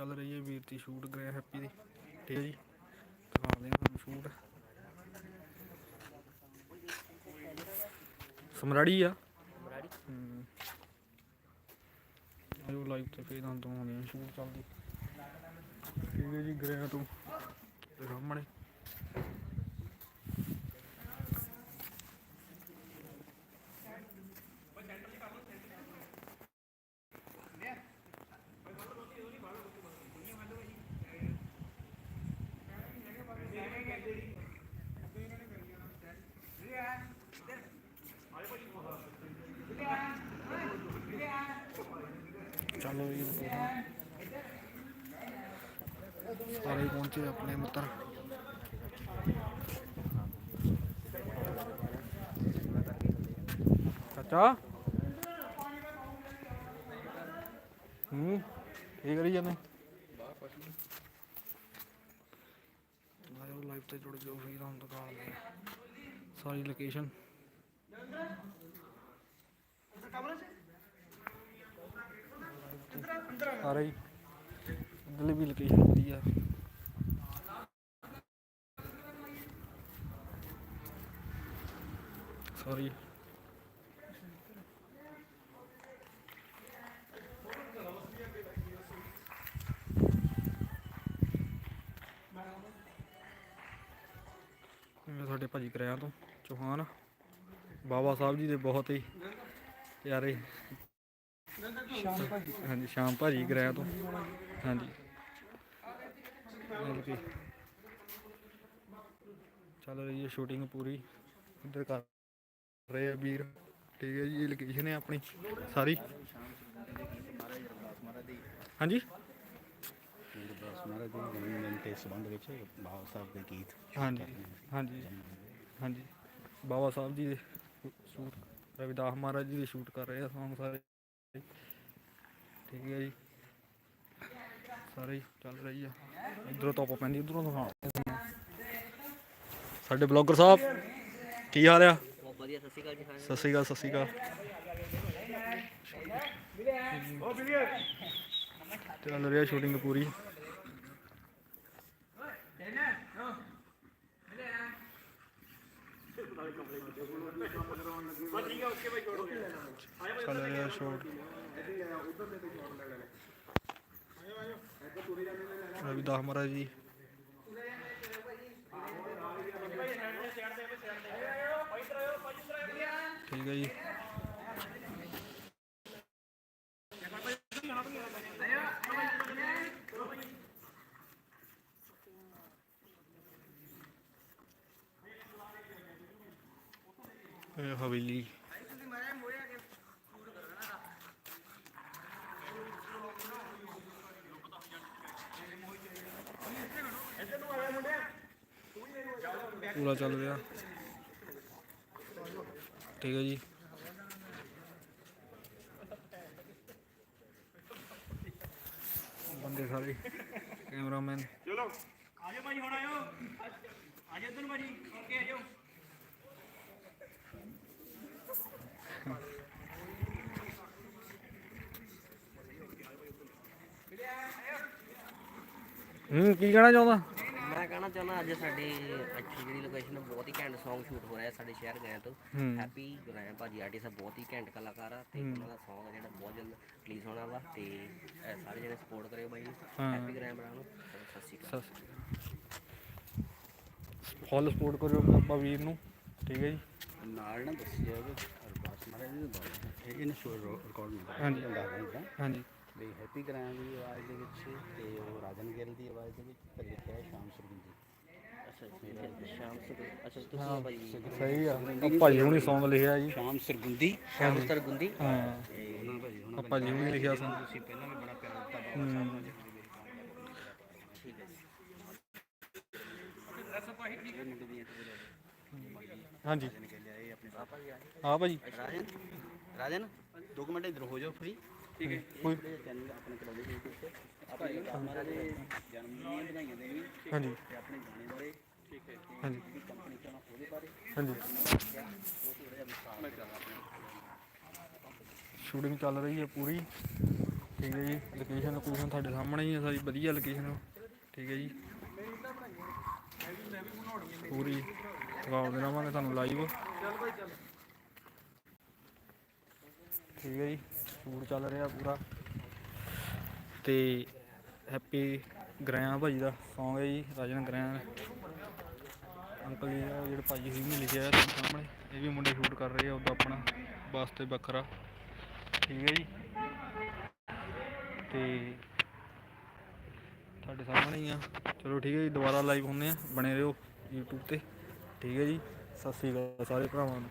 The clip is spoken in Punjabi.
ਚੱਲ ਰਹੀ ਹੈ ਵੀਰ ਦੀ ਸ਼ੂਟ ਗ੍ਰੈ ਹੈਪੀ ਦੀ। ਠੀਕ ਹੈ ਜੀ ਦਿਖਾਉਂਦੇ ਹਾਂ ਤੁਹਾਨੂੰ ਸ਼ੂਟ। ਸਮਰਾੜੀ ਆ। ਹੂੰ। ਆਇਓ ਲਾਈਵ ਤੇ ਫੇਰ ਤੁਹਾਨੂੰ ਦਿਖਾਉਂਦੇ ਹਾਂ ਸ਼ੂਟ ਚੱਲਦੀ। ਠੀਕ ਹੈ ਜੀ ਗ੍ਰੈ ਤੋਂ। ਤੇ ਸਾਹਮਣੇ। ਚਲੋ ਜੀ ਸਾਰੇ ਪਹੁੰਚੇ ਆਪਣੇ ਮਿੱਤਰ। ਚਾਚਾ? ਹੂੰ, ਕੀ ਕਰੀ ਜਾਂਦੇ? ਆਇਓ ਲਾਈਵ ਤੇ ਜੁੜ ਜਾਓ, ਫਿਰ ਤੁਹਾਨੂੰ ਦਿਖਾਉਂਦੇ ਹਾਂ ਸਾਰੀ ਲੋਕੇਸ਼ਨ ਸਾਰੇ ਹੀ ਅੰਦਰਲੀ ਵੀ ਲੋਕੇਸ਼ਨ ਵਧੀਆ ਸੌਰੀ ਸਾਡੇ ਭਾਜੀ ਕਰਿਆ ਤੋਂ ਚੌਹਾਨ। ਬਾਬਾ ਸਾਹਿਬ ਜੀ ਦੇ ਬਹੁਤ ਹੀ ਪਿਆਰੇ ਹਾਂਜੀ, ਸ਼ਾਮ ਭਾਜੀ ਗ੍ਰਹਿ ਤੋਂ। ਹਾਂਜੀ। ਮਤਲਬ ਚੱਲ ਰਹੀ ਹੈ ਸ਼ੂਟਿੰਗ ਪੂਰੀ। ਇੱਧਰ ਕਰ ਰਹੇ ਆ ਵੀਰ। ਠੀਕ ਹੈ ਜੀ, ਇਹ ਲੋਕੇਸ਼ਨ ਹੈ ਆਪਣੀ, ਸਾਰੀ। ਹਾਂਜੀ। ਗੁਰਦਾਸ ਮਹਾਰਾਜ ਦੇ ਜਨਮ ਦੇ ਸੰਬੰਧ ਵਿੱਚ ਬਾਬਾ ਸਾਹਿਬ ਦੇ ਗੀਤ ਹਾਂਜੀ ਹਾਂਜੀ। ਹਾਂਜੀ। ਬਾਬਾ ਸਾਹਿਬ ਜੀ ਦੇ ਸ਼ੂਟ ਰਵਿਦਾਸ ਮਹਾਰਾਜ ਜੀ ਦੇ ਸ਼ੂਟ ਕਰ ਰਹੇ ਆ ਸੌਂਗ ਸਾਰੇ। ਠੀਕ ਹੈ ਜੀ। ਸਾਰੇ ਚੱਲ ਰਹੀ ਆ। ਇਧਰੋਂ ਤੋਂ ਪੈਂਦੀ ਉਧਰੋਂ ਦਿਖਾ। ਸਾਡੇ ਬਲੌਗਰ ਸਾਹਿਬ, ਕੀ ਹਾਲ ਆ? ਵਧੀਆ ਸਤਿ ਸ਼੍ਰੀ ਅਕਾਲ ਜੀ ਸਤਿ ਸ਼੍ਰੀ ਅਕਾਲ। ਸਤਿ ਸ਼੍ਰੀ ਅਕਾਲ ਚੱਲ ਰਹੀ ਆ ਸ਼ੂਟਿੰਗ ਪੂਰੀ। ਚੱਲ ਰਿਹਾ ਸ਼ੂਟ ਰਵਿਦਾਸ ਮਹਾਰਾਜ ਜੀ ਠੀਕ ਹੈ ਜੀ ਇਹ ਹਵੇਲੀ ਪੂਰਾ ਚੱਲ ਰਿਹਾ। ਠੀਕ ਹੈ ਜੀ। ਬੰਦੇ ਸਾਰੇ। ਕੈਮਰਾਮੈਨ। ਆਜੋ ਭਾਜੀ ਹੁਣ ਆਇਓ ਆਜੋ ਇੱਧਰ ਭਾਜੀ। ਓਕੇ ਆਜੋ। ਹੂੰ ਕੀ ਕਹਿਣਾ ਚਾਹੁੰਦਾ? ਚਾਹੁੰਦਾ ਅੱਜ ਸਾਡੀ ਇੱਥੇ ਜਿਹੜੀ ਲੋਕੇਸ਼ਨ ਹੈ ਬਹੁਤ ਹੀ ਘੈਂਟ Song ਸ਼ੂਟ ਹੋ ਰਿਹਾ ਹੈ ਸਾਡੇ ਸ਼ਹਿਰ ਗਏ ਤੋਂ। ਹੈਪੀ ਗੁਰਾਇਆ ਭਾਜੀ ਆਰਟਿਸਟ ਆ ਬਹੁਤ ਹੀ ਘੈਂਟ ਕਲਾਕਾਰ ਆ ਤੇ ਉਹਨਾਂ ਦਾ Song ਹੈ ਜਿਹੜਾ ਬਹੁਤ ਜਲਦ ਰਿਲੀਜ਼ ਹੋਣਾ ਵਾ ਤੇ ਅਹ, ਸਾਰੇ ਜਣੇ ਸਪੋਰਟ ਕਰਿਓ ਬਾਈ। ਹੈਪੀ ਗੁਰਾਇਆ ਬਣਾ ਨੂੰ। ਸਤਿ ਸ਼੍ਰੀ ਅਕਾਲ। ਫੁੱਲ ਸਪੋਰਟ ਕਰਿਓ ਆਪਾਂ ਵੀਰ ਨੂੰ ਠੀਕ ਹੈ ਜੀ? ਨਾਲ ਨਾ ਦੱਸਿਆ ਕਿ ਅਰਦਾਸ ਮਹਾਰਾਜ ਜੀ ਦਾ ਇਹ ਇਹਨੇ ਸ਼ੋਰ ਰਿਕਾਰਡ ਨਹੀਂ ਹਾਂਜੀ। ਦੱਸ ਹਾਂਜੀ। ਵੀ ਹੈਪੀ ਕਰਾਂ ਦੀ ਆਵਾਜ਼ ਦੇ ਵਿੱਚ ਤੇ ਉਹ ਰਾਜਨ ਗਿੱਲ ਦੀ ਆਵਾਜ਼ ਦੇ ਵਿੱਚ ਤੇ ਲਿਖਿਆ ਹੈ ਸ਼ਾਮ ਸਰਗੁੰਜੀ ਸਹੀ ਆ ਆ ਭਾਜੀ ਹੁਣੀ Song ਲਿਖਿਆ ਜੀ ਸ਼ਾਮ ਸਰਗੁੰਦੀ ਸ਼ਾਮ ਸਰਗੁੰਦੀ ਹਾਂ ਤੇ ਉਹਨਾਂ ਭਾਜੀ ਉਹਨਾਂ ਭਾਜੀ ਹੁਣੀ ਲਿਖਿਆ Song ਤੁਸੀਂ ਪਹਿਲਾਂ ਵੀ ਬੜਾ ਪਿਆਰ ਦਿੱਤਾ ਬਾਬਾ ਠੀਕ ਹੈ ਹਾਂਜੀ। ਨੇ ਭਾਜੀ ਰਾਜਨ ਰਾਜਨ ਦੋ ਮਿੰਟ ਇੱਧਰ ਹੋ ਜਾਓ ਫਰੀ ਠੀਕ ਹੈ ਕੋਈ ਚੈਨਲ ਆਪਣੇ ਚਲਾਉਂਦੇ ਸੀ ਆਪਣੇ ਜਨਮ ਦੀਆਂ ਵਧਾਈਆਂ ਦੇਣੀ ਹਾਂਜੀ ਆਪਣੇ ਗਾਣੇ ਬਾਰੇ ਹਾਂਜੀ। ਹਾਂਜੀ। ਸ਼ੂਟਿੰਗ ਚੱਲ ਰਹੀ ਹੈ ਪੂਰੀ। ਠੀਕ ਹੈ ਜੀ ਲੋਕੇਸ਼ਨ ਲੋਕੇਸ਼ਨ ਤੁਹਾਡੇ ਸਾਹਮਣੇ ਹੀ ਹੈ, ਸਾਰੀ ਵਧੀਆ ਲੋਕੇਸ਼ਨ ਠੀਕ ਹੈ ਜੀ। ਪੂਰੀ ਦਿਖਾਉਂਦੇ ਰਹਾਂਗੇ ਤੁਹਾਨੂੰ ਲਾਈਵ ਠੀਕ ਹੈ ਜੀ ਸ਼ੂਟ ਚੱਲ ਰਿਹਾ ਪੂਰਾ। ਤੇ ਹੈਪੀ ਗ੍ਰੈਆਂ ਭਾਜੀ ਦਾ Song ਹੈ ਜੀ, ਰਾਜਨ ਗ੍ਰੈਆਂ ਅੰਕਲ ਜੀ ਆ ਜਿਹੜੇ ਭਾਜੀ ਹੋਈ ਨੇ ਲਿਖਿਆ ਹੈ ਤੁਹਾਡੇ ਸਾਹਮਣੇ, ਇਹ ਵੀ ਮੁੰਡੇ ਸ਼ੂਟ ਕਰ ਰਹੇ ਆ ਉਹਦਾ ਆਪਣਾ ਵਾਸਤੇ ਵੱਖਰਾ। ਠੀਕ ਹੈ ਜੀ? ਤੇ ਤੁਹਾਡੇ ਸਾਹਮਣੇ ਹੀ ਆ। ਚਲੋ ਠੀਕ ਹੈ ਜੀ, ਦੁਬਾਰਾ ਲਾਈਵ ਹੁੰਦੇ ਆ, ਬਣੇ ਰਹੋ YouTube ਤੇ। ਠੀਕ ਹੈ ਜੀ? ਸਤਿ ਸ੍ਰੀ ਅਕਾਲ ਸਾਰੇ ਭਰਾਵਾਂ ਨੂੰ।